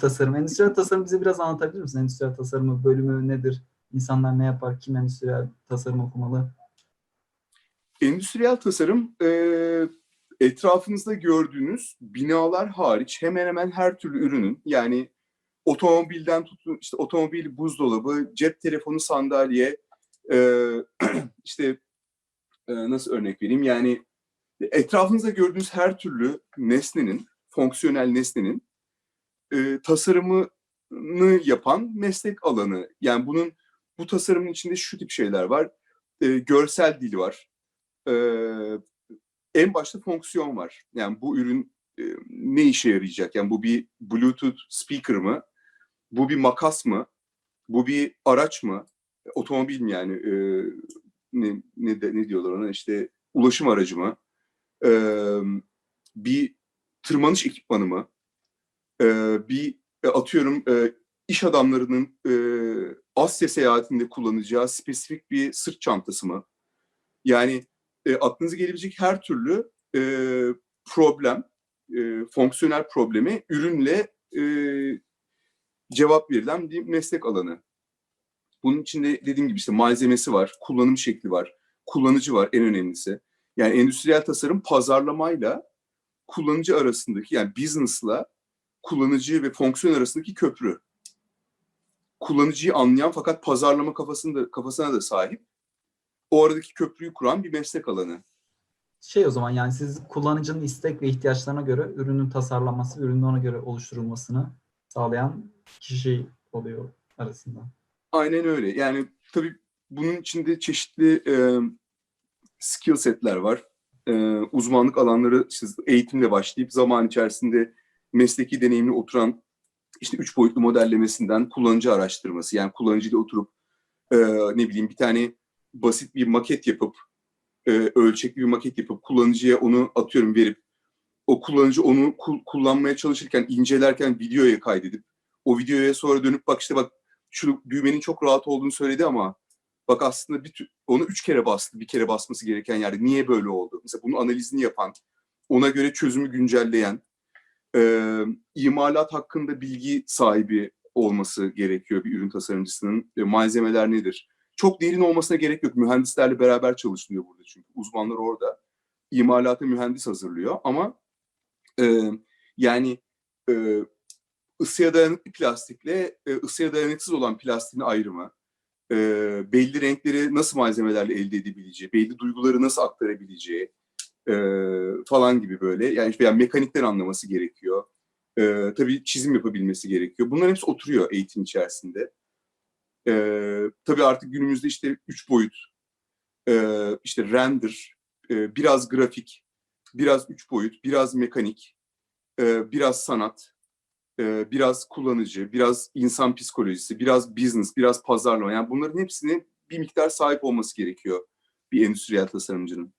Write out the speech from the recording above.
tasarım. Endüstriyel tasarım bize biraz anlatabilir misin? Endüstriyel tasarımı bölümü nedir? İnsanlar ne yapar? Kim endüstriyel tasarım okumalı? Endüstriyel tasarım e, etrafınızda gördüğünüz binalar hariç hemen hemen her türlü ürünün yani otomobilden tutun işte otomobil, buzdolabı, cep telefonu, sandalye e, işte e, nasıl örnek vereyim yani etrafınızda gördüğünüz her türlü nesnenin, fonksiyonel nesnenin e, tasarımını yapan meslek alanı. Yani bunun bu tasarımın içinde şu tip şeyler var. E, görsel dili var. E, en başta fonksiyon var. Yani bu ürün e, ne işe yarayacak? Yani bu bir Bluetooth speaker mı? Bu bir makas mı? Bu bir araç mı? Otomobil mi yani? E, ne, ne, de, ne diyorlar ona? İşte ulaşım aracı mı? E, bir tırmanış ekipmanı mı? E, bir atıyorum e, iş adamlarının e, Asya seyahatinde kullanacağı spesifik bir sırt çantası mı? Yani e, aklınıza gelebilecek her türlü e, problem, e, fonksiyonel probleme ürünle e, cevap verilen bir meslek alanı. Bunun içinde dediğim gibi işte malzemesi var, kullanım şekli var, kullanıcı var en önemlisi. Yani endüstriyel tasarım pazarlamayla kullanıcı arasındaki yani business'la kullanıcı ve fonksiyon arasındaki köprü. Kullanıcıyı anlayan fakat pazarlama kafasında kafasına da sahip. O aradaki köprüyü kuran bir meslek alanı. Şey o zaman yani siz kullanıcının istek ve ihtiyaçlarına göre ürünün tasarlanması, ürünün ona göre oluşturulmasını sağlayan kişi oluyor arasında. Aynen öyle. Yani tabii bunun içinde çeşitli e, skill setler var. E, uzmanlık alanları işte eğitimle başlayıp zaman içerisinde mesleki deneyimli oturan işte üç boyutlu modellemesinden kullanıcı araştırması yani kullanıcıyla oturup e, ne bileyim bir tane basit bir maket yapıp e, ölçekli bir maket yapıp kullanıcıya onu atıyorum verip o kullanıcı onu kul- kullanmaya çalışırken incelerken videoya kaydedip o videoya sonra dönüp bak işte bak şu düğmenin çok rahat olduğunu söyledi ama bak aslında bir onu üç kere bastı bir kere basması gereken yerde niye böyle oldu? Mesela bunun analizini yapan ona göre çözümü güncelleyen e, imalat hakkında bilgi sahibi olması gerekiyor bir ürün tasarımcısının. E, malzemeler nedir? Çok derin olmasına gerek yok. Mühendislerle beraber çalışılıyor burada çünkü. Uzmanlar orada. İmalata mühendis hazırlıyor ama e, yani e, ısıya dayanıklı plastikle e, ısıya dayanıksız olan plastiğin ayrımı, e, belli renkleri nasıl malzemelerle elde edebileceği, belli duyguları nasıl aktarabileceği e, falan gibi böyle. Yani veya mekanikten anlaması gerekiyor. E, tabii çizim yapabilmesi gerekiyor. Bunların hepsi oturuyor eğitim içerisinde. E, tabii artık günümüzde işte üç boyut, e, işte render, e, biraz grafik, biraz üç boyut, biraz mekanik, e, biraz sanat, e, biraz kullanıcı, biraz insan psikolojisi, biraz business, biraz pazarlama. Yani bunların hepsine bir miktar sahip olması gerekiyor bir endüstriyel tasarımcının.